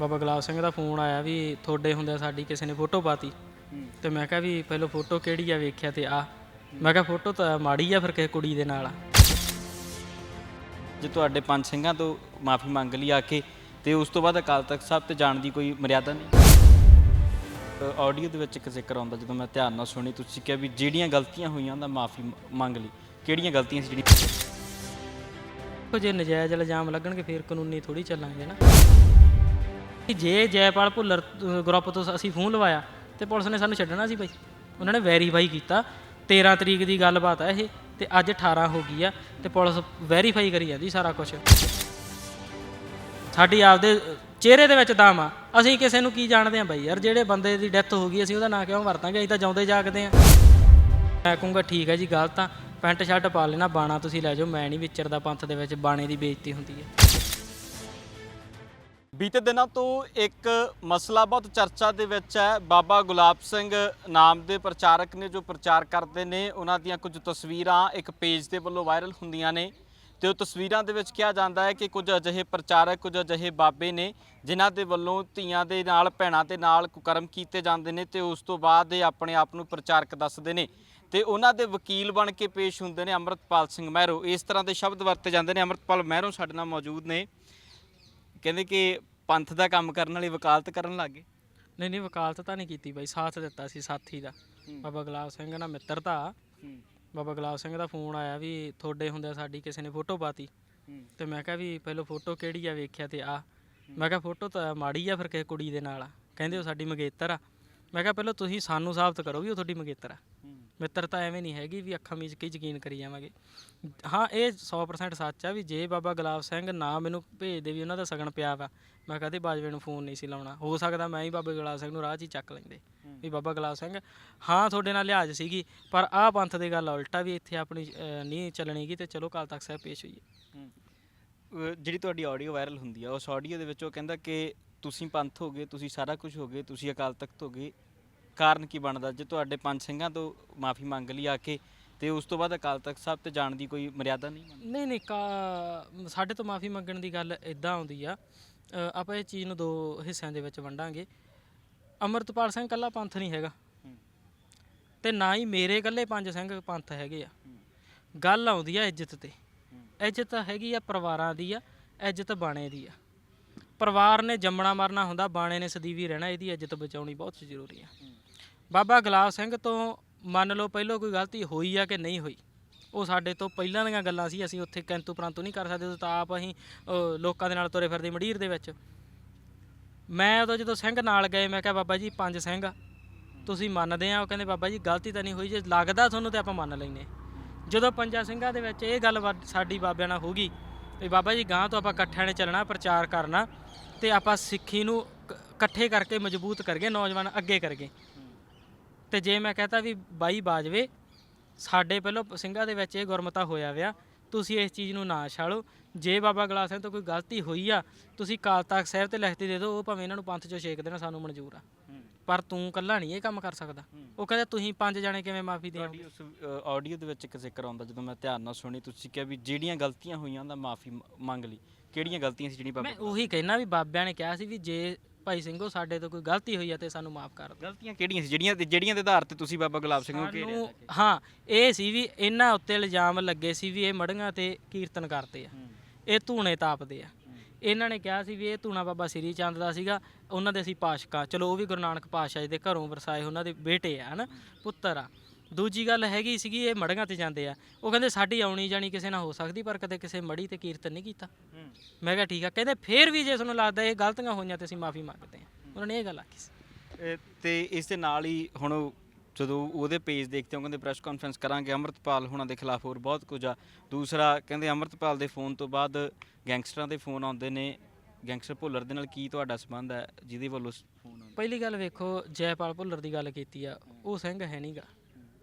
ਬਾਬਾ ਗੁਲਾਬ ਸਿੰਘ ਦਾ phone ਆਇਆ ਵੀ ਤੁਹਾਡੇ ਹੁੰਦਿਆਂ ਸਾਡੀ ਕਿਸੇ ਨੇ ਫੋਟੋ ਪਾਤੀ। ਤੇ ਮੈਂ ਕਿਹਾ ਵੀ ਪਹਿਲਾਂ ਫੋਟੋ ਕਿਹੜੀ ਆ ਵੇਖਿਆ ਤੇ ਆ। ਮੈਂ ਕਿਹਾ ਫੋਟੋ ਤਾਂ ਮਾੜੀ ਆ ਫਿਰ ਕਿਸੇ ਕੁੜੀ ਦੇ ਨਾਲ ਆ। ਜੇ ਤੁਹਾਡੇ ਪੰਜ ਸਿੰਘਾਂ ਤੋਂ ਮਾਫੀ ਮੰਗ ਲਈ ਆ ਕੇ ਤੇ ਉਸ ਤੋਂ ਬਾਅਦ ਅਕਾਲ ਤਖਤ ਸਾਹਿਬ ਤੇ ਜਾਣ ਦੀ ਕੋਈ ਮਰਿਆਦਾ ਨਹੀਂ? ਆਡੀਓ ਦੇ ਵਿੱਚ ਇੱਕ ਜ਼ਿਕਰ ਆਉਂਦਾ ਜਦੋਂ ਮੈਂ ਧਿਆਨ ਨਾਲ ਸੁਣੀ ਤੁਸੀਂ ਕਿਹਾ ਵੀ ਜਿਹੜੀਆਂ ਗਲਤੀਆਂ ਹੋਈਆਂ ਉਹਦਾ ਮਾਫੀ ਮੰਗ ਲਈ। ਕਿਹੜੀਆਂ ਗਲਤੀਆਂ ਸੀ ਜਿਹੜੀਆਂ? ਜੇ ਨਜਾਇਜ਼ ਇਲਜ਼ਾਮ ਲੱਗਣਗੇ ਫਿਰ ਕਾਨੂੰਨੀ ਥੋੜੀ ਚੱਲਾਂਗੇ ਨਾ। ਜੇ ਜੈਪਾਲ ਭੁੱਲਰ ਗਰੁੱਪ ਤੋਂ ਅਸੀਂ ਫੋਨ ਲਵਾਇਆ ਤੇ ਪੁਲਿਸ ਨੇ ਸਾਨੂੰ ਛੱਡਣਾ ਸੀ ਬਾਈ। ਉਹਨਾਂ ਨੇ ਵੈਰੀਫਾਈ ਕੀਤਾ। 13 ਤਰੀਕ ਦੀ ਗੱਲਬਾਤ ਹੈ ਇਹ ਤੇ ਅੱਜ 18 ਹੋ ਗਈ ਆ ਤੇ ਪੁਲਿਸ ਵੈਰੀਫਾਈ ਕਰੀ ਜਾਂਦੀ ਸਾਰਾ ਕੁਝ ਸਾਡੀ ਆਪਦੇ ਚਿਹਰੇ ਦੇ ਵਿੱਚ ਦਮ ਆ। ਅਸੀਂ ਕਿਸੇ ਨੂੰ ਕੀ ਜਾਣਦੇ ਆ ਬਾਈ ਯਾਰ? ਜਿਹੜੇ ਬੰਦੇ ਦੀ ਡੈਥ ਹੋ ਗਈ, ਅਸੀਂ ਉਹਦਾ ਨਾਂ ਕਿਉਂ ਵਰਤਾਂਗੇ? ਅਸੀਂ ਤਾਂ ਜਿਉਂਦੇ ਜਾਗਦੇ ਆ। ਮੈਂ ਕਹੂੰਗਾ ਠੀਕ ਹੈ ਜੀ, ਗਲਤ ਆ। ਪੈਂਟ ਸ਼ਰਟ ਪਾ ਲੈਣਾ, ਬਾਣਾ ਤੁਸੀਂ ਲੈ ਜਾਓ। ਮੈਂ ਨਹੀਂ ਵਿਚਰਦਾ ਪੰਥ ਦੇ ਵਿੱਚ, ਬਾਣੇ ਦੀ ਬੇਇੱਜ਼ਤੀ ਹੁੰਦੀ ਹੈ ਬੀਤੇ ਦਿਨਾਂ ਤੋਂ ਇੱਕ ਮਸਲਾ ਬਹੁਤ ਚਰਚਾ ਦੇ ਵਿੱਚ ਹੈ। ਬਾਬਾ ਗੁਲਾਬ ਸਿੰਘ ਨਾਮ ਦੇ ਪ੍ਰਚਾਰਕ ਨੇ ਜੋ ਪ੍ਰਚਾਰ ਕਰਦੇ ਨੇ, ਉਹਨਾਂ ਦੀਆਂ ਕੁਝ ਤਸਵੀਰਾਂ ਇੱਕ ਪੇਜ ਦੇ ਵੱਲੋਂ ਵਾਇਰਲ ਹੁੰਦੀਆਂ ਨੇ ਤੇ ਉਹ ਤਸਵੀਰਾਂ ਦੇ ਵਿੱਚ ਕਿਹਾ ਜਾਂਦਾ ਹੈ ਕਿ ਕੁਝ ਅਜਿਹੇ ਪ੍ਰਚਾਰਕ, ਕੁਝ ਅਜਿਹੇ ਬਾਬੇ ਨੇ ਜਿਨ੍ਹਾਂ ਦੇ ਵੱਲੋਂ ਧੀਆਂ ਦੇ ਨਾਲ, ਭੈਣਾਂ ਦੇ ਨਾਲ ਕੁਕਰਮ ਕੀਤੇ ਜਾਂਦੇ ਨੇ ਤੇ ਉਸ ਤੋਂ ਬਾਅਦ ਇਹ ਆਪਣੇ ਆਪ ਨੂੰ ਪ੍ਰਚਾਰਕ ਦੱਸਦੇ ਨੇ ਤੇ ਉਹਨਾਂ ਦੇ ਵਕੀਲ ਬਣ ਕੇ ਪੇਸ਼ ਹੁੰਦੇ ਨੇ ਅੰਮ੍ਰਿਤਪਾਲ ਸਿੰਘ ਮਹਿਰੋ। ਇਸ ਤਰ੍ਹਾਂ ਦੇ ਸ਼ਬਦ ਵਰਤੇ ਜਾਂਦੇ ਨੇ। ਅੰਮ੍ਰਿਤਪਾਲ ਮਹਿਰੋ ਸਾਡੇ ਨਾਲ ਮੌਜੂਦ ਨੇ। ਕਹਿੰਦੇ ਕਿ ਪੰਥ ਦਾ ਕੰਮ ਕਰਨ ਵਾਲੀ ਵਕਾਲਤ ਕਰਨ ਲੱਗੇ ਨਹੀਂ ਨਹੀਂ ਵਕਾਲਤ ਤਾਂ ਨਹੀਂ ਕੀਤੀ ਬਾਈ ਸਾਥ ਦਿੱਤਾ ਸੀ ਸਾਥੀ ਦਾ। ਬਾਬਾ ਗੁਲਾਬ ਸਿੰਘ ਨਾਲ ਮਿੱਤਰਤਾ ਬਾਬਾ ਗੁਲਾਬ ਸਿੰਘ ਦਾ ਫੋਨ ਆਇਆ ਵੀ ਤੁਹਾਡੇ ਹੁੰਦਿਆਂ ਸਾਡੀ ਕਿਸੇ ਨੇ ਫੋਟੋ ਪਾਤੀ। ਤੇ ਮੈਂ ਕਿਹਾ ਵੀ ਪਹਿਲਾਂ ਫੋਟੋ ਕਿਹੜੀ ਆ ਵੇਖਿਆ ਤੇ ਆ। ਮੈਂ ਕਿਹਾ ਫੋਟੋ ਤਾਂ ਮਾੜੀ ਆ ਫਿਰ ਕਿਸੇ ਕੁੜੀ ਦੇ ਨਾਲ ਆ। ਕਹਿੰਦੇ ਉਹ ਸਾਡੀ ਮੰਗੇਤਰ ਆ। ਮੈਂ ਕਿਹਾ ਪਹਿਲਾਂ ਤੁਸੀਂ ਸਾਨੂੰ ਸਾਬਤ ਕਰੋ ਵੀ ਉਹ ਤੁਹਾਡੀ ਮੰਗੇਤਰ ਆ। ਮਿੱਤਰਤਾ ਐਵੇਂ ਨਹੀਂ ਹੈਗੀ ਵੀ ਅੱਖਾਂ ਮੀਚ ਕੇ ਹੀ ਯਕੀਨ ਕਰੀ ਜਾਵਾਂਗੇ। ਹਾਂ ਇਹ 100% ਸੱਚ ਆ ਵੀ ਜੇ ਬਾਬਾ ਗੁਲਾਬ ਸਿੰਘ ਨਾ ਮੈਨੂੰ ਭੇਜਦੇ ਵੀ ਉਹਨਾਂ ਦਾ ਸਗਨ ਪਿਆ ਵਾ ਮੈਂ ਕਦੇ ਬਾਜਵੇ ਨੂੰ ਫੋਨ ਨਹੀਂ ਸੀ ਲਾਉਣਾ। ਹੋ ਸਕਦਾ ਮੈਂ ਹੀ ਬਾਬਾ ਗੁਲਾਬ ਸਿੰਘ ਨੂੰ ਰਾਹ 'ਚ ਹੀ ਚੱਕ ਲੈਂਦੇ ਵੀ ਬਾਬਾ ਗੁਲਾਬ ਸਿੰਘ ਹਾਂ ਤੁਹਾਡੇ ਨਾਲ ਲਿਹਾਜ਼ ਸੀਗੀ ਪਰ ਆਹ ਪੰਥ ਦੀ ਗੱਲ ਉਲਟਾ ਵੀ ਇੱਥੇ ਆਪਣੀ ਨਹੀਂ ਚੱਲਣੀਗੀ ਤੇ ਚਲੋ ਕਾਲ ਤੱਕ ਸਾਹਿਬ ਪੇਸ਼ ਹੋਈਏ। ਜਿਹੜੀ ਤੁਹਾਡੀ ਆਡੀਓ ਵਾਇਰਲ ਹੁੰਦੀ ਆ ਉਸ ਆਡੀਓ ਦੇ ਵਿੱਚ ਉਹ ਕਹਿੰਦਾ ਕਿ ਤੁਸੀਂ ਪੰਥ ਹੋ ਗਏ ਤੁਸੀਂ ਸਾਰਾ ਕੁਝ ਹੋ ਗਏ ਤੁਸੀਂ ਅਕਾਲ ਤਖਤ ਹੋ ਗਏ ਕਾਰਨ ਕੀ ਬਣਦਾ? ਜੇ ਤੁਹਾਡੇ ਪੰਜ ਸਿੰਘਾਂ ਤੋਂ ਮਾਫੀ ਮੰਗ ਲਈ ਆ ਕੇ ਤੇ ਉਸ ਤੋਂ ਬਾਅਦ ਅਕਾਲ ਤਖਤ ਸਾਹਿਬ ਤੇ ਜਾਣ ਦੀ ਕੋਈ ਮਰਿਆਦਾ ਨਹੀਂ ਬਣਦੀ? ਨਹੀਂ ਨਹੀਂ ਕਾ ਸਾਡੇ ਤੋਂ ਮਾਫੀ ਮੰਗਣ ਦੀ ਗੱਲ ਇਦਾਂ ਆਉਂਦੀ ਆ। ਅ, ਆਪਾਂ ਇਹ ਚੀਜ਼ ਨੂੰ ਦੋ ਹਿੱਸਿਆਂ ਦੇ ਵਿੱਚ ਵੰਡਾਂਗੇ। ਅਮਰਤਪਾਲ ਸਿੰਘ ਕੱਲਾ ਪੰਥ ਨਹੀਂ ਹੈਗਾ। ਤੇ ਨਾ ਹੀ ਮੇਰੇ ਕੱਲੇ ਪੰਜ ਸਿੰਘ ਪੰਥ ਹੈਗੇ ਆ। ਗੱਲ ਆਉਂਦੀ ਆ ਇੱਜ਼ਤ ਤੇ। ਇੱਜ਼ਤ ਹੈਗੀ ਆ ਪਰਿਵਾਰਾਂ ਦੀ ਆ ਇੱਜ਼ਤ ਬਾਣੇ ਦੀ ਆ। ਪਰਿਵਾਰ ਨੇ ਜੰਮਣਾ ਮਰਨਾ ਹੁੰਦਾ ਬਾਣੇ ਨੇ ਸਦੀਵੀ ਰਹਿਣਾ ਇਹਦੀ ਇੱਜ਼ਤ ਬਚਾਉਣੀ ਬਹੁਤ ਜ਼ਰੂਰੀ ਆ। ਬਾਬਾ ਗੁਲਾਬ ਸਿੰਘ ਤੋਂ ਮੰਨ ਲਓ ਪਹਿਲਾਂ ਕੋਈ ਗਲਤੀ ਹੋਈ ਆ ਕਿ ਨਹੀਂ ਹੋਈ? ਉਹ ਸਾਡੇ ਤੋਂ ਪਹਿਲਾਂ ਦੀਆਂ ਗੱਲਾਂ ਸੀ ਅਸੀਂ ਉੱਥੇ ਕਿੰਤੂ ਪ੍ਰੰਤੂ ਨਹੀਂ ਕਰ ਸਕਦੇ ਤਾਂ ਆਪ ਅਸੀਂ ਲੋਕਾਂ ਦੇ ਨਾਲ ਤੁਰੇ ਫਿਰਦੇ ਮੰਡੀਰ ਦੇ ਵਿੱਚ। ਮੈਂ ਉਦੋਂ ਜਦੋਂ ਸਿੰਘ ਨਾਲ ਗਏ ਮੈਂ ਕਿਹਾ ਬਾਬਾ ਜੀ ਪੰਜ ਸਿੰਘ ਤੁਸੀਂ ਮੰਨਦੇ ਆ? ਉਹ ਕਹਿੰਦੇ ਬਾਬਾ ਜੀ ਗਲਤੀ ਤਾਂ ਨਹੀਂ ਹੋਈ ਜੇ ਲੱਗਦਾ ਤੁਹਾਨੂੰ ਤੇ ਆਪਾਂ ਮੰਨ ਲੈਨੇ ਜਦੋਂ ਪੰਜਾਂ ਸਿੰਘਾਂ ਦੇ ਵਿੱਚ ਇਹ ਗੱਲ ਸਾਡੀ ਬਾਬਿਆਂ ਨਾਲ ਹੋ ਗਈ ਵੀ ਬਾਬਾ ਜੀ ਗਾਂ ਤੋਂ ਆਪਾਂ ਇਕੱਠਿਆਂ ਨੇ ਚੱਲਣਾ, ਪ੍ਰਚਾਰ ਕਰਨਾ ਤੇ ਆਪਾਂ ਸਿੱਖੀ ਨੂੰ ਕ- ਇਕੱਠੇ ਕਰਕੇ ਮਜ਼ਬੂਤ ਕਰਗੇ ਨੌਜਵਾਨ ਅੱਗੇ ਕਰਗੇ ਤੇ ਜੇ ਮੈਂ ਕਹਤਾ ਵੀ ਬਾਈ ਬਾਜਵੇ, ਸਾਡੇ ਪਹਿਲੋਂ ਸਿੰਘਾਂ ਦੇ ਵਿੱਚ ਇਹ ਗੁਰਮਤਾ ਹੋਇਆ ਵਿਆ, ਤੁਸੀਂ ਇਸ ਚੀਜ਼ ਨੂੰ ਨਾ ਛਾਲੋ। ਜੇ ਬਾਬਾ ਗੁਲਾਬ ਸਿੰਘ ਤੋਂ ਕੋਈ ਗਲਤੀ ਹੋਈ ਆ, ਤੁਸੀਂ ਕਾਲ ਤਖਤ ਸਾਹਿਬ ਤੇ ਲਿਖਤੀ ਦੇ ਦਿਓ, ਉਹ ਭਾਵੇਂ ਇਹਨਾਂ ਨੂੰ ਪੰਥ ਚੋਂ ਛੇਕ ਦੇਣਾ, ਸਾਨੂੰ ਮਨਜ਼ੂਰ ਆ। ਪਰ ਤੂੰ ਇਕੱਲਾ ਨਹੀਂ ਇਹ ਕੰਮ ਕਰ ਸਕਦਾ। ਉਹ ਕਹਿੰਦਾ ਤੁਸੀਂ ਪੰਜ ਜਾਣੇ ਕਿਵੇਂ ਮਾਫੀ ਤੁਹਾਡੀ ਦਿਓਗੇ ਉਸ ਆਡੀਓ ਦੇ ਵਿੱਚ ਇੱਕ ਜ਼ਿਕਰ ਆਉਂਦਾ ਜਦੋਂ ਮੈਂ ਧਿਆਨ ਨਾਲ ਸੁਣੀ ਤੁਸੀਂ ਕਿਹਾ ਵੀ ਜਿਹੜੀਆਂ ਗਲਤੀਆਂ ਹੋਈਆਂ ਉਹਦਾ ਮਾਫੀ ਮੰਗ ਲਈ। ਕਿਹੜੀਆਂ ਗਲਤੀਆਂ ਸੀ ਜਿਹੜੀ ਬਾਬਾ ਮੈਂ ਉਹੀ ਕਹਿਣਾ ਵੀ ਬਾਬਿਆਂ ਨੇ ਕਿਹਾ ਸੀ ਵੀ ਜੇ ਭਾਈ ਸਿੰਘੋ ਸਾਡੇ ਤੋਂ ਕੋਈ ਗਲਤੀ ਹੋਈ ਆ ਤੇ ਸਾਨੂੰ ਮਾਫ ਕਰ ਦਿਓ। ਗਲਤੀਆਂ ਕਿਹੜੀਆਂ ਸੀ? ਜਿਹੜੀਆਂ ਜਿਹੜੀਆਂ ਦੇ ਆਧਾਰ ਤੇ ਤੁਸੀਂ ਬਾਬਾ ਗੁਲਾਬ ਸਿੰਘ ਨੂੰ ਘੇਰਿਆ ਸਾਨੂੰ ਹਾਂ ਇਹ ਸੀ ਵੀ ਇਹਨਾਂ ਉੱਤੇ ਇਲਜ਼ਾਮ ਲੱਗੇ ਸੀ ਵੀ ਇਹ ਮੜੀਆਂ ਤੇ ਕੀਰਤਨ ਕਰਦੇ ਆ। ਇਹ ਧੂਣੇ ਤਾਪਦੇ ਆ। ਇਹਨਾਂ ਨੇ ਕਿਹਾ ਸੀ ਵੀ ਇਹ ਧੂਣਾ ਬਾਬਾ ਸ੍ਰੀ ਚੰਦ ਦਾ ਸੀਗਾ, ਉਹਨਾਂ ਦੇ ਅਸੀਂ ਪਾਸ਼ਕਾ, ਚਲੋ ਉਹ ਵੀ ਗੁਰੂ ਨਾਨਕ ਪਾਤਸ਼ਾਹ ਜੀ ਦੇ ਘਰੋਂ ਵਰਸਾਏ ਉਹਨਾਂ ਦੇ ਬੇਟੇ ਆ, ਹਨਾ, ਪੁੱਤਰ ਆ। ਦੂਜੀ ਗੱਲ ਹੈਗੀ ਸੀਗੀ, ਇਹ ਮੜੀਆਂ ਤੇ ਜਾਂਦੇ ਆ। ਉਹ ਕਹਿੰਦੇ ਸਾਡੀ ਆਉਣੀ ਜਾਣੀ ਕਿਸੇ ਨਾਲ ਹੋ ਸਕਦੀ, ਪਰ ਕਦੇ ਕਿਸੇ ਮੜੀ ਤੇ ਕੀਰਤਨ ਨਹੀਂ ਕੀਤਾ। ਮੈਂ ਕਿਹਾ ਠੀਕ ਆ, ਕਹਿੰਦੇ ਫੇਰ ਵੀ ਜੇ ਤੁਹਾਨੂੰ ਲੱਗਦਾ ਇਹ ਗਲਤੀਆਂ ਹੋਈਆਂ ਤੇ ਅਸੀਂ ਮਾਫੀ ਮੰਗਦੇ ਆ। ਉਹਨਾਂ ਨੇ ਇਹ ਗੱਲ ਆਖੀ ਸੀ। ਤੇ ਇਸ ਦੇ ਨਾਲ ਹੀ ਹੁਣ ਜਦੋਂ ਉਹਦੇ ਪੇਜ ਦੇਖਦੇ ਹੋ ਕਹਿੰਦੇ ਪ੍ਰੈਸ ਕਾਨਫਰੰਸ ਕਰਾਂਗੇ ਅੰਮ੍ਰਿਤਪਾਲ ਹੁਣਾਂ ਦੇ ਖਿਲਾਫ ਹੋਰ ਬਹੁਤ ਕੁਝ ਆ। ਦੂਸਰਾ ਕਹਿੰਦੇ ਅੰਮ੍ਰਿਤਪਾਲ ਦੇ ਫੋਨ ਤੋਂ ਬਾਅਦ ਗੈਂਗਸਟਰਾਂ ਦੇ ਫੋਨ ਆਉਂਦੇ ਨੇ। ਗੈਂਗਸਟਰ ਭੁੱਲਰ ਦੇ ਨਾਲ ਕੀ ਤੁਹਾਡਾ ਸੰਬੰਧ ਹੈ? ਜਿਹਦੇ ਵੱਲੋਂ ਫੋਨ ਆਉਂਦੇ ਪਹਿਲੀ ਗੱਲ ਵੇਖੋ ਜੈਪਾਲ ਭੁੱਲਰ ਦੀ ਗੱਲ ਕੀਤੀ ਆ ਉਹ ਸਿੰਘ ਹੈ ਨਹੀਂਗਾ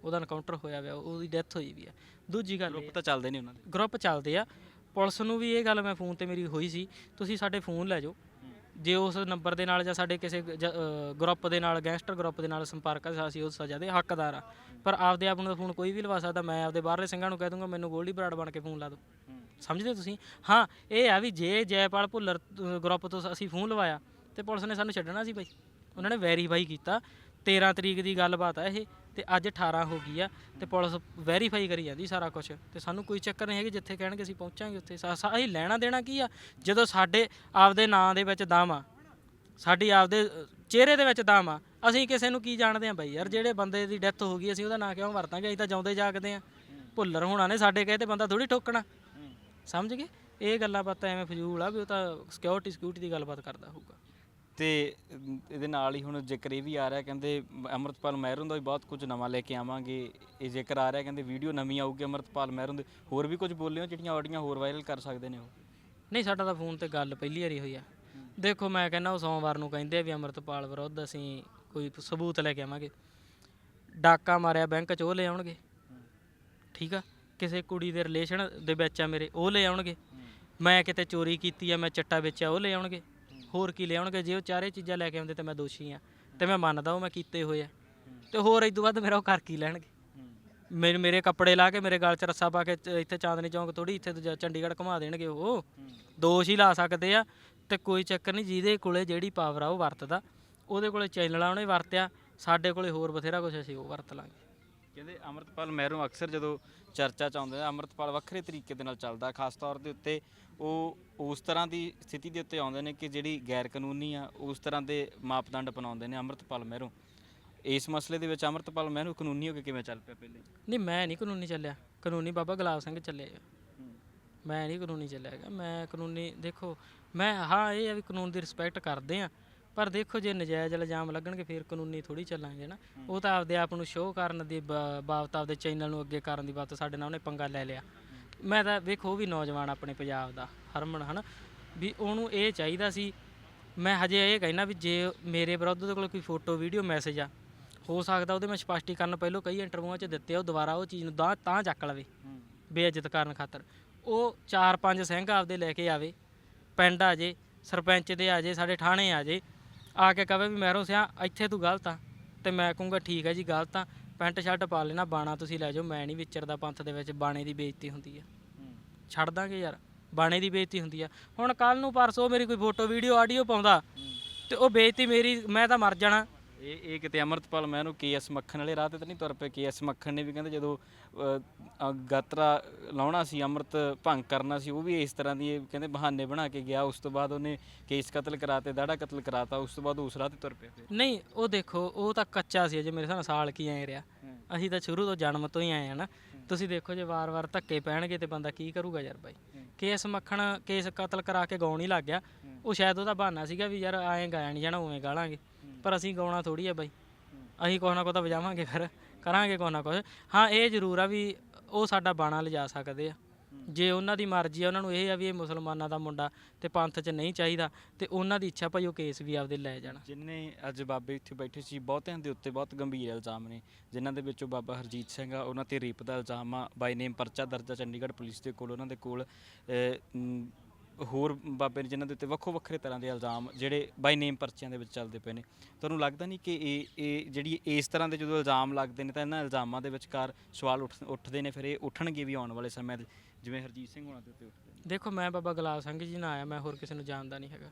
ਉਹਦਾ ਐਨਕਾਊਂਟਰ ਹੋਇਆ ਵਿਆ ਉਹਦੀ ਡੈਥ ਹੋਈ ਵੀ ਆ। ਦੂਜੀ ਗੱਲ ਗਰੁੱਪ ਤਾਂ ਚੱਲਦੇ ਨੇ ਉਹਨਾਂ ਦੇ। ਗਰੁੱਪ ਚੱਲਦੇ ਆ। ਪੁਲਿਸ ਨੂੰ ਵੀ ਇਹ ਗੱਲ ਮੈਂ ਫੋਨ ਤੇ ਮੇਰੀ ਹੋਈ ਸੀ ਤੁਸੀਂ ਸਾਡੇ ਫੋਨ ਲੈ ਜਾਓ। ਜੇ ਉਸ ਨੰਬਰ ਦੇ ਨਾਲ ਜਾਂ ਸਾਡੇ ਕਿਸੇ ਗਰੁੱਪ ਦੇ ਨਾਲ, ਗੈਂਗਸਟਰ ਗਰੁੱਪ ਦੇ ਨਾਲ ਸੰਪਰਕ ਹੈ ਅਸੀਂ ਉਸ ਸਜ਼ਾ ਦੇ ਹੱਕਦਾਰ ਆ। ਪਰ ਆਪਦੇ ਆਪ ਨੂੰ ਫੋਨ ਕੋਈ ਵੀ ਲਵਾ ਸਕਦਾ, ਮੈਂ ਆਪਦੇ ਬਾਹਰਲੇ ਸਿੰਘਾਂ ਨੂੰ ਕਹਿ ਦੂੰਗਾ, ਮੈਨੂੰ ਗੋਲਡੀ ਬਰਾੜ ਬਣ ਕੇ ਫੋਨ ਲਾ ਦਿਓ। ਸਮਝਦੇ ਤੁਸੀਂ? ਹਾਂ, ਇਹ ਆ ਵੀ ਜੇ ਜੈਪਾਲ ਭੁੱਲਰ ਗਰੁੱਪ ਤੋਂ ਅਸੀਂ ਫੋਨ ਲਵਾਇਆ ਤੇ ਪੁਲਿਸ ਨੇ ਸਾਨੂੰ ਛੱਡਣਾ ਸੀ ਬਾਈ। ਉਹਨਾਂ ਨੇ ਵੈਰੀਫਾਈ ਕੀਤਾ 13 ਤਰੀਕ ਦੀ ਗੱਲਬਾਤ ਆ ਇਹ ਤੇ ਅੱਜ 18 ਹੋ ਗਈ ਆ ਤੇ ਪੁਲਿਸ ਵੈਰੀਫਾਈ ਕਰੀ ਜਾਂਦੀ ਸਾਰਾ ਕੁਝ ਤੇ ਸਾਨੂੰ ਕੋਈ ਚੱਕਰ ਨਹੀਂ ਹੈਗੇ ਜਿੱਥੇ ਕਹਿਣਗੇ ਅਸੀਂ ਪਹੁੰਚਾਂਗੇ ਉੱਥੇ। ਸਾ- ਸਾ- ਅਸੀਂ ਲੈਣਾ ਦੇਣਾ ਕੀ ਆ? ਜਦੋਂ ਸਾਡੇ ਆਪਦੇ ਨਾਂ ਦੇ ਵਿੱਚ ਦਮ ਆ ਸਾਡੀ ਆਪਦੇ ਅ, ਚਿਹਰੇ ਦੇ ਵਿੱਚ ਦਮ ਆ ਅਸੀਂ ਕਿਸੇ ਨੂੰ ਕੀ ਜਾਣਦੇ ਆ ਬਾਈ ਯਾਰ ਜਿਹੜੇ ਬੰਦੇ ਦੀ ਡੈਥ ਹੋ ਗਈ ਅਸੀਂ ਉਹਦਾ ਨਾਂ ਕਿਉਂ ਵਰਤਾਂਗੇ? ਅਸੀਂ ਤਾਂ ਜਿਉਂਦੇ ਜਾਗਦੇ ਆ। ਭੁੱਲਰ ਹੋਣਾ ਨੇ ਸਾਡੇ ਕਹੇ ਤੇ ਬੰਦਾ ਥੋੜੀ ਠੋਕਣਾ। ਸਮਝ ਗਏ? ਇਹ ਗੱਲਾਂ ਬਾਤਾਂ ਐਵੇਂ ਫਜ਼ੂਲ ਆ ਵੀ ਉਹ ਤਾਂ ਸਿਕਿਉਰਿਟੀ ਸਿਕਿਉਰਿਟੀ ਦੀ ਗੱਲਬਾਤ ਕਰਦਾ ਹੋਊਗਾ। ਤੇ ਇਹਦੇ ਨਾਲ ਹੀ ਹੁਣ ਜ਼ਿਕਰ ਇਹ ਵੀ ਆ ਰਿਹਾ ਕਹਿੰਦੇ ਅਮਰਤਪਾਲ ਮਹਿਰੋਂ ਦਾ ਵੀ ਬਹੁਤ ਕੁਝ ਨਵਾਂ ਲੈ ਕੇ ਆਵਾਂਗੇ। ਇਹ ਜ਼ਿਕਰ ਆ ਰਿਹਾ ਕਹਿੰਦੇ ਵੀਡੀਓ ਨਵੀਂ ਆਊਗੀ ਅਮਰਤਪਾਲ ਮਹਿਰੋਂ ਦੇ ਹੋਰ ਵੀ ਕੁਝ ਬੋਲਿਓ ਜਿਹੜੀਆਂ ਆਡੀਆਂ ਹੋਰ ਵਾਇਰਲ ਕਰ ਸਕਦੇ ਨੇ ਉਹ। ਨਹੀਂ ਸਾਡਾ ਤਾਂ ਫੋਨ ਤੇ ਗੱਲ ਪਹਿਲੀ ਵਾਰੀ ਹੋਈ ਆ। ਦੇਖੋ ਮੈਂ ਕਹਿੰਦਾ ਉਹ ਸੋਮਵਾਰ ਨੂੰ ਕਹਿੰਦੇ ਆ ਵੀ ਅਮਰਤਪਾਲ ਵਿਰੁੱਧ ਅਸੀਂ ਕੋਈ ਸਬੂਤ ਲੈ ਕੇ ਆਵਾਂਗੇ। ਡਾਕਾ ਮਾਰਿਆ ਬੈਂਕ 'ਚ ਉਹ ਲੈ ਆਉਣਗੇ। ਠੀਕ ਆ? ਕਿਸੇ ਕੁੜੀ ਦੇ ਰਿਲੇਸ਼ਨ ਦੇ ਵਿੱਚ ਆ ਮੇਰੇ ਉਹ ਲੈ ਆਉਣਗੇ। ਮੈਂ ਕਿਤੇ ਚੋਰੀ ਕੀਤੀ ਆ ਮੈਂ ਚਿੱਟਾ ਵੇਚਿਆ ਉਹ ਲੈ ਆਉਣਗੇ। ਹੋਰ ਕੀ ਲਿਆਉਣਗੇ ਜੇ ਉਹ ਚਾਰੇ ਚੀਜ਼ਾਂ ਲੈ ਕੇ ਆਉਂਦੇ ਤੇ ਮੈਂ ਦੋਸ਼ੀ ਆ ਤੇ ਮੈਂ ਮੰਨਦਾ ਉਹ ਮੈਂ ਕੀਤੇ ਹੋਏ ਆ। ਤੇ ਹੋਰ ਇਹ ਤੋਂ ਬਾਅਦ ਮੇਰਾ ਉਹ ਕਰ ਕੀ ਲੈਣਗੇ? ਮੇਰੇ ਮੇਰੇ ਕੱਪੜੇ ਲਾ ਕੇ, ਮੇਰੇ ਗਲ 'ਚ ਰੱਸਾ ਪਾ ਕੇ, ਚ- ਇੱਥੇ ਚਾਂਦਨੀ ਚੌਂਕ ਥੋੜੀ ਇੱਥੇ ਦੂਜਾ ਚੰਡੀਗੜ੍ਹ ਘੁਮਾ ਦੇਣਗੇ ਉਹ। ਦੋਸ਼ ਹੀ ਲਾ ਸਕਦੇ ਆ। ਤੇ ਕੋਈ ਚੱਕਰ ਨਹੀਂ, ਜਿਹਦੇ ਕੋਲੇ ਜਿਹੜੀ ਪਾਵਰ ਆ ਉਹ ਵਰਤਦਾ। ਉਹਦੇ ਕੋਲੇ ਚੈਨਲ ਆ, ਉਹਨੇ ਵਰਤਿਆ। ਸਾਡੇ ਕੋਲੇ ਹੋਰ ਬਥੇਰਾ ਕੁਝ ਅਸੀਂ ਉਹ ਵਰਤ ਲਾਂਗੇ। ਕਹਿੰਦੇ ਅਮਰਤਪਾਲ ਮਹਿਰੋਂ ਅਕਸਰ ਜਦੋਂ ਚਰਚਾ ਚ ਆਉਂਦੇ ਨੇ ਅਮਰਤਪਾਲ ਵੱਖਰੇ ਤਰੀਕੇ ਦੇ ਨਾਲ ਚੱਲਦਾ ਖਾਸ ਤੌਰ ਦੇ ਉੱਤੇ ਉਹ ਉਸ ਤਰ੍ਹਾਂ ਦੀ ਸਥਿਤੀ ਦੇ ਉੱਤੇ ਆਉਂਦੇ ਨੇ ਕਿ ਜਿਹੜੀ ਗੈਰ ਕਾਨੂੰਨੀ ਆ ਉਸ ਤਰ੍ਹਾਂ ਦੇ ਮਾਪਦੰਡ ਅਪਣਾਉਂਦੇ ਨੇ ਅਮਰਤਪਾਲ ਮਹਿਰੋਂ। ਇਸ ਮਸਲੇ ਦੇ ਵਿੱਚ ਅਮਰਤਪਾਲ ਮਹਿਰੋਂ ਕਾਨੂੰਨੀ ਹੋ ਕੇ ਕਿਵੇਂ ਚੱਲ ਪਿਆ ਪਹਿਲੇ? ਨਹੀਂ ਮੈਂ ਨਹੀਂ ਕਾਨੂੰਨੀ ਚੱਲਿਆ। ਕਾਨੂੰਨੀ ਬਾਬਾ ਗੁਲਾਬ ਸਿੰਘ ਚੱਲੇ ਮੈਂ ਨਹੀਂ ਕਾਨੂੰਨੀ ਚੱਲਿਆ ਹੈਗਾ। ਮੈਂ ਕਾਨੂੰਨੀ ਦੇਖੋ ਮੈਂ ਹਾਂ ਇਹ ਆ ਵੀ ਕਾਨੂੰਨ ਦੀ ਰਿਸਪੈਕਟ ਕਰਦੇ ਆ। ਪਰ ਦੇਖੋ ਜੇ ਨਜਾਇਜ਼ ਇਲਜ਼ਾਮ ਲੱਗਣਗੇ ਫਿਰ ਕਾਨੂੰਨੀ ਥੋੜੀ ਚੱਲਾਂਗੇ ਨਾ। ਉਹ ਤਾਂ ਆਪਦੇ ਆਪ ਨੂੰ ਸ਼ੋਅ ਕਰਨ ਦੀ ਬ- ਬਾਬਤ ਆਪਦੇ ਚੈਨਲ ਨੂੰ ਅੱਗੇ ਕਰਨ ਦੀ ਬਾਤ ਸਾਡੇ ਨਾਲ ਉਹਨੇ ਪੰਗਾ ਲੈ ਲਿਆ। ਮੈਂ ਤਾਂ ਵੇਖੋ ਉਹ ਵੀ ਨੌਜਵਾਨ ਆਪਣੇ ਪੰਜਾਬ ਦਾ ਹਰਮਨ ਹਨਾ? ਵੀ ਉਹਨੂੰ ਇਹ ਚਾਹੀਦਾ ਸੀ ਮੈਂ ਹਜੇ ਇਹ ਕਹਿਣਾ ਵੀ ਜੇ ਮੇਰੇ ਵਿਰੁੱਧ ਉਹਦੇ ਕੋਲ ਕੋਈ ਫੋਟੋ ਵੀਡੀਓ ਮੈਸੇਜ ਆ ਹੋ ਸਕਦਾ ਉਹਦੇ ਮੈਂ ਸਪਸ਼ਟੀਕਰਨ ਪਹਿਲਾਂ ਕਈ ਇੰਟਰਵਿਊਆਂ 'ਚ ਦਿੱਤੇ ਆ, ਉਹ ਦੁਬਾਰਾ ਉਹ ਚੀਜ਼ ਨੂੰ ਤਾਂ ਤਾਂ ਚੱਕ ਲਵੇ। ਬੇਇੱਜ਼ਤ ਕਰਨ ਖਾਤਰ। ਉਹ ਚਾਰ ਪੰਜ ਸਿੰਘ ਆਪਦੇ ਲੈ ਕੇ ਆਵੇ ਪਿੰਡ ਆ ਜੇ ਸਰਪੰਚ ਦੇ ਆ ਜੇ ਸਾਡੇ ਥਾਣੇ ਆ ਜੇ ਆ ਕੇ ਕਵੇ ਵੀ ਮਹਿਰੋ ਸਿਆ ਇੱਥੇ ਤੂੰ ਗਲਤ ਆ। ਤੇ ਮੈਂ ਕਹੂੰਗਾ, ਠੀਕ ਹੈ ਜੀ, ਗਲਤ ਆ। ਪੈਂਟ ਸ਼ਰਟ ਪਾ ਲੈਣਾ, ਬਾਣਾ ਤੁਸੀਂ ਲੈ ਜਾਓ। ਮੈਂ ਨਹੀਂ ਵਿਚਰਦਾ ਪੰਥ ਦੇ ਵਿੱਚ ਬਾਣੇ ਦੀ ਬੇਇੱਜ਼ਤੀ ਹੁੰਦੀ ਆ। ਛੱਡ ਦਾਂਗੇ ਯਾਰ, ਬਾਣੇ ਦੀ ਬੇਇੱਜ਼ਤੀ ਹੁੰਦੀ ਆ। ਹੁਣ ਕੱਲ ਨੂੰ ਪਰਸੋਂ ਮੇਰੀ ਕੋਈ ਫੋਟੋ, ਵੀਡੀਓ, ਆਡੀਓ ਪਾਉਂਦਾ, ਤੇ ਉਹ ਬੇਇੱਜ਼ਤੀ ਮੇਰੀ, ਮੈਂ ਤਾਂ ਮਰ ਜਾਣਾ। ਇਹ ਇਹ ਕਿਤੇ ਅਮਰਤਪਾਲ ਮਹਿਰੋਂ ਕੇਐਸ ਮੱਖਣ ਵਾਲੇ ਰਾਹ ਤੇ ਤਾਂ ਨਹੀਂ ਤੁਰ ਪਏ? ਕੇਐਸ ਮੱਖਣ ਨੇ ਵੀ ਕਹਿੰਦੇ ਜਦੋਂ ਅ, ਅ, ਗਾਤਰਾ ਲਾਉਣਾ ਸੀ ਅਮਰਤ ਭੰਗ ਕਰਨਾ ਸੀ ਉਹ ਵੀ ਇਸ ਤਰ੍ਹਾਂ ਦੀ ਇਹ ਕਹਿੰਦੇ ਬਹਾਨੇ ਬਣਾ ਕੇ ਗਿਆ। ਉਸ ਤੋਂ ਬਾਅਦ ਉਹਨੇ ਕੇਸ ਕਤਲ ਕਰਾਤੇ ਦਾੜਾ ਕਤਲ ਕਰਾਤਾ ਉਸ ਤੋਂ ਬਾਅਦ ਉਸ ਰਾਹ ਤੇ ਤੁਰ ਪਿਆ ਫਿਰ। ਨਹੀਂ ਉਹ ਦੇਖੋ ਉਹ ਤਾਂ ਕੱਚਾ ਸੀ ਅਜੇ ਮੇਰੇ ਹਿਸਾਬ ਨਾਲ ਸਾਲ ਕੀ ਐ ਰਿਹਾ। ਅਸੀਂ ਤਾਂ ਸ਼ੁਰੂ ਤੋਂ ਜਨਮ ਤੋਂ ਹੀ ਆਏ ਆ ਨਾ। ਤੁਸੀਂ ਦੇਖੋ ਜੇ ਵਾਰ-ਵਾਰ ਧੱਕੇ ਪੈਣਗੇ ਤੇ ਬੰਦਾ ਕੀ ਕਰੂਗਾ ਯਾਰ ਬਾਈ? ਕੇਸ ਮੱਖਣ ਕੇਸ ਕਤਲ ਕਰਾ ਕੇ ਗਾਉਣ ਹੀ ਲੱਗ ਗਿਆ। ਉਹ ਸ਼ਾਇਦ ਉਹਦਾ ਬਹਾਨਾ ਸੀਗਾ ਵੀ ਯਾਰ ਐਂ ਗਾਇਆ ਨਹੀਂ ਜਾਣਾ ਉਵੇਂ ਗਾਲਾਂਗੇ। ਪਰ ਅਸੀਂ ਗਾਉਣਾ ਥੋੜੀ ਆ ਬਾਈ। ਅਸੀਂ ਕੁਛ ਨਾ ਕੁਛ ਤਾਂ ਵਜਾਵਾਂਗੇ ਫਿਰ ਕਰਾਂਗੇ ਕੁਛ ਨਾ ਕੁਛ। ਹਾਂ ਇਹ ਜ਼ਰੂਰ ਆ ਵੀ ਉਹ ਸਾਡਾ ਬਾਣਾ ਲਿਜਾ ਸਕਦੇ ਆ। ਜੇ ਉਹਨਾਂ ਦੀ ਮਰਜ਼ੀ ਆ ਉਹਨਾਂ ਨੂੰ ਇਹ ਆ ਵੀ ਇਹ ਮੁਸਲਮਾਨਾਂ ਦਾ ਮੁੰਡਾ ਤੇ ਪੰਥ 'ਚ ਨਹੀਂ ਚਾਹੀਦਾ ਤੇ ਉਹਨਾਂ ਦੀ ਇੱਛਾ ਭਾਈ ਉਹ ਕੇਸ ਵੀ ਆਪਦੇ ਲੈ ਜਾਣ। ਜਿਨਨੇ ਅੱਜ ਬਾਬੇ ਇੱਥੇ ਬੈਠੇ ਸੀ ਬਹੁਤਿਆਂ ਦੇ ਉੱਤੇ ਬਹੁਤ ਗੰਭੀਰ ਇਲਜ਼ਾਮ ਨੇ। ਜਿਨ੍ਹਾਂ ਦੇ ਵਿੱਚੋਂ ਬਾਬਾ ਹਰਜੀਤ ਸਿੰਘ ਆ ਉਹਨਾਂ ਤੇ ਰੇਪ ਦਾ ਇਲਜ਼ਾਮ ਆ। ਬਾਈ ਨੇਮ ਪਰਚਾ ਦਰਜ ਚੰਡੀਗੜ੍ਹ ਪੁਲਿਸ ਦੇ ਕੋਲ ਉਹਨਾਂ ਦੇ ਕੋਲ ਹੋਰ ਬਾਬੇ ਨੇ ਜਿਨ੍ਹਾਂ ਦੇ ਉੱਤੇ ਵੱਖੋ ਵੱਖਰੇ ਤਰ੍ਹਾਂ ਦੇ ਇਲਜ਼ਾਮ ਜਿਹੜੇ ਬਾਈ ਨੇਮ ਪਰਚਿਆਂ ਦੇ ਵਿੱਚ ਚੱਲਦੇ ਪਏ ਨੇ, ਤੁਹਾਨੂੰ ਲੱਗਦਾ ਨਹੀਂ ਕਿ ਇਹ ਇਹ ਜਿਹੜੀ ਇਸ ਤਰ੍ਹਾਂ ਦੇ ਜਦੋਂ ਇਲਜ਼ਾਮ ਲੱਗਦੇ ਨੇ ਤਾਂ ਇਹਨਾਂ ਇਲਜ਼ਾਮਾਂ ਦੇ ਵਿਚਕਾਰ ਸਵਾਲ ਉੱਠ, ਉੱਠਦੇ ਨੇ, ਫਿਰ ਇਹ ਉੱਠਣਗੇ ਵੀ ਆਉਣ ਵਾਲੇ ਸਮੇਂ ਦੇ, ਜਿਵੇਂ ਹਰਜੀਤ ਸਿੰਘ ਹੋਣਾ ਦੇ ਉੱਤੇ ਉੱਠਦੇ ਨੇ। ਦੇਖੋ, ਮੈਂ ਬਾਬਾ ਗੁਲਾਬ ਸਿੰਘ ਜੀ ਨਾਲ ਆਇਆ, ਮੈਂ ਹੋਰ ਕਿਸੇ ਨੂੰ ਜਾਣਦਾ ਨਹੀਂ ਹੈਗਾ।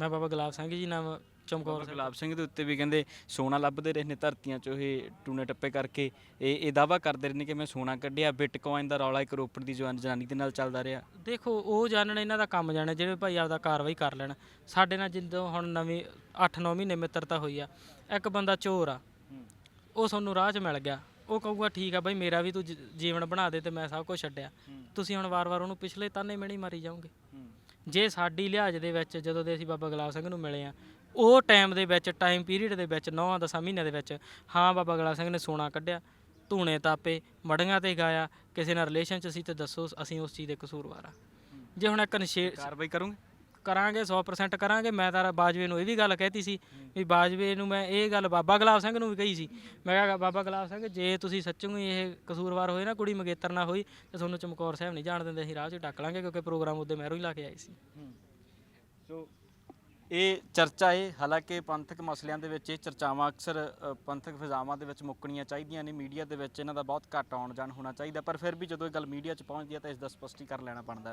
ਮੈਂ ਬਾਬਾ ਗੁਲਾਬ ਸਿੰਘ ਜੀ ਨਾਲ ਚਮਕੌਰ ਬਾਬਾ ਗੁਲਾਬ ਸਿੰਘ ਦੇ ਉੱਤੇ ਵੀ ਕਹਿੰਦੇ ਸੋਨਾ ਲੱਭਦੇ ਰਹੇ ਨੇ ਧਰਤੀਆਂ 'ਚੋਂ ਇਹ ਟੂਨੇ ਟੱਪੇ ਕਰਕੇ। ਇਹ ਇਹ ਦਾਵਾ ਕਰਦੇ ਰਹੇ ਨੇ ਕਿ ਮੈਂ ਸੋਨਾ ਕੱਢਿਆ ਬਿਟਕੋਇਨ ਦਾ ਰੌਲਾ ਇੱਕ ਰੋਪੜ ਦੀ ਜਵਾਨ ਜਨਾਨੀ ਦੇ ਨਾਲ ਚੱਲਦਾ ਰਿਹਾ। ਦੇਖੋ ਉਹ ਜਾਣਨ ਇਹਨਾਂ ਦਾ ਕੰਮ ਜਾਣੇ ਜਿਹੜੇ ਭਾਈ ਆਪਦਾ ਕਾਰਵਾਈ ਕਰ ਲੈਣ। ਸਾਡੇ ਨਾਲ ਜਿੱਦੋਂ ਹੁਣ ਨਵੀਂ 8-9 ਮਹੀਨੇ ਮਿੱਤਰਤਾ ਹੋਈ ਆ ਇੱਕ ਬੰਦਾ ਚੋਰ ਆ ਉਹ ਸਾਨੂੰ ਰਾਹ 'ਚ ਮਿਲ ਗਿਆ। ਉਹ ਕਹੂਗਾ ਠੀਕ ਆ ਬਾਈ ਮੇਰਾ ਵੀ ਤੂੰ ਜ- ਜੀਵਨ ਬਣਾ ਦੇ ਤੇ ਮੈਂ ਸਭ ਕੁਝ ਛੱਡਿਆ। ਤੁਸੀਂ ਹੁਣ ਵਾਰ-ਵਾਰ ਉਹਨੂੰ ਪਿਛਲੇ ਤਾਨੇ ਮਿਹਣੇ ਮਾਰੀ ਜਾਓਗੇ। ਜੇ ਸਾਡੀ ਲਿਹਾਜ਼ ਦੇ ਵਿੱਚ ਜਦੋਂ ਦੇ ਅਸੀਂ ਬਾਬਾ ਗੁਲਾਬ ਸਿੰਘ ਨੂੰ ਮਿਲੇ ਆ ਉਹ ਟਾਈਮ ਦੇ ਵਿੱਚ ਟਾਈਮ ਪੀਰੀਅਡ ਦੇ ਵਿੱਚ 9 ਦਸਾਂ ਮਹੀਨਿਆਂ ਦੇ ਵਿੱਚ ਹਾਂ ਬਾਬਾ ਗੁਲਾਬ ਸਿੰਘ ਨੇ ਸੋਨਾ ਕੱਢਿਆ ਧੂਣੇ ਤਾਪੇ ਮੜੀਆਂ ਤੇ ਗਾਇਆ ਕਿਸੇ ਨਾਲ ਰਿਲੇਸ਼ਨ ਚ ਸੀ ਤੇ ਦੱਸੋ ਅਸੀਂ ਉਸ ਚੀਜ਼ ਦੇ ਕਸੂਰਵਾਰ ਆ। ਜੇ ਹੁਣ ਇੱਕ ਨਸ਼ੇ ਕਾਰਵਾਈ ਕਰੋਗੇ? ਕਰਾਂਗੇ 100% ਕਰਾਂਗੇ। ਮੈਂ ਤਾਂ ਬਾਜਵੇ ਨੂੰ ਇਹ ਵੀ ਗੱਲ ਕਹਿਤੀ ਸੀ ਵੀ ਬਾਜਵੇ ਨੂੰ ਮੈਂ ਇਹ ਗੱਲ ਬਾਬਾ ਗੁਲਾਬ ਸਿੰਘ ਨੂੰ ਵੀ ਕਹੀ ਸੀ। ਮੈਂ ਕਿਹਾ ਬਾਬਾ ਗੁਲਾਬ ਸਿੰਘ ਜੇ ਤੁਸੀਂ ਸੱਚੂ ਹੀ ਇਹ ਕਸੂਰਵਾਰ ਹੋਏ ਨਾ ਕੁੜੀ ਮਗੇਤਰ ਨਾ ਹੋਈ ਤੇ ਤੁਹਾਨੂੰ ਚਮਕੌਰ ਸਾਹਿਬ ਨਹੀਂ ਜਾਣ ਦਿੰਦੇ ਅਸੀਂ ਰਾਹ 'ਚ ਟੱਕ ਲਾਂਗੇ ਕਿਉਂਕਿ ਪ੍ਰੋਗਰਾਮ ਉਹਦੇ ਮਹਿਰੋਂ ਹੀ ਲਾ ਕੇ ਆਏ ਸੀ। ਸੋ ਇਹ ਚਰਚਾ ਹੈ ਹਾਲਾਂਕਿ ਪੰਥਕ ਮਸਲਿਆਂ ਦੇ ਵਿੱਚ ਇਹ ਚਰਚਾਵਾਂ ਅਕਸਰ ਅ, ਪੰਥਕ ਫਿਜ਼ਾਵਾਂ ਦੇ ਵਿੱਚ ਮੁੱਕਣੀਆਂ ਚਾਹੀਦੀਆਂ ਨੇ ਮੀਡੀਆ ਦੇ ਵਿੱਚ ਇਹਨਾਂ ਦਾ ਬਹੁਤ ਘੱਟ ਆਉਣ ਜਾਣ ਹੋਣਾ ਚਾਹੀਦਾ ਪਰ ਫਿਰ ਵੀ ਜਦੋਂ ਇਹ ਗੱਲ ਮੀਡੀਆ 'ਚ ਪਹੁੰਚਦੀ ਹੈ ਤਾਂ ਇਸ ਦਾ ਸਪਸ਼ਟੀਕਰਨ ਲੈਣਾ ਬਣਦਾ ਹੈ।